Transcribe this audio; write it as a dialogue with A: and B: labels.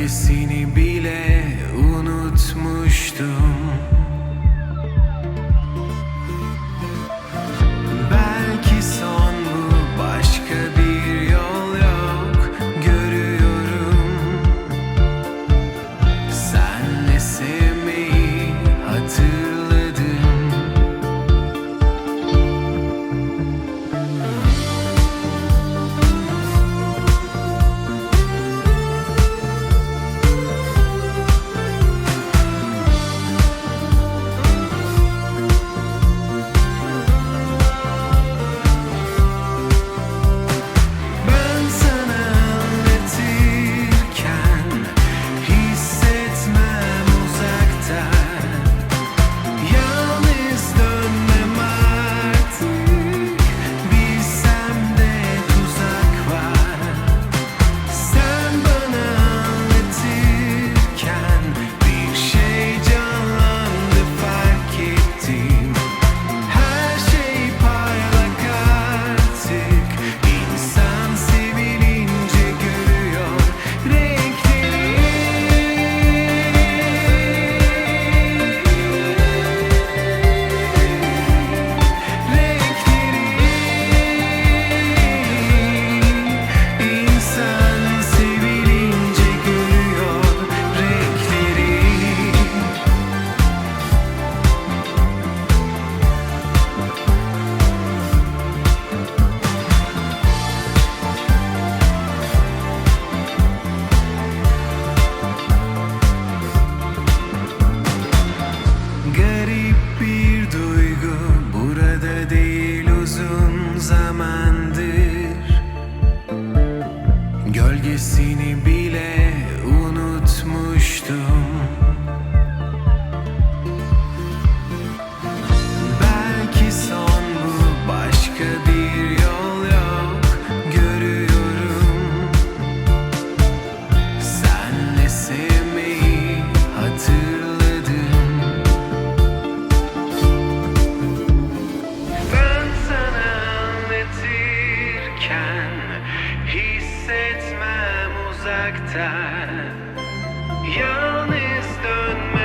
A: gölgesini bile unutmuştum. Gölgesini bile uzakta Yalnız dönme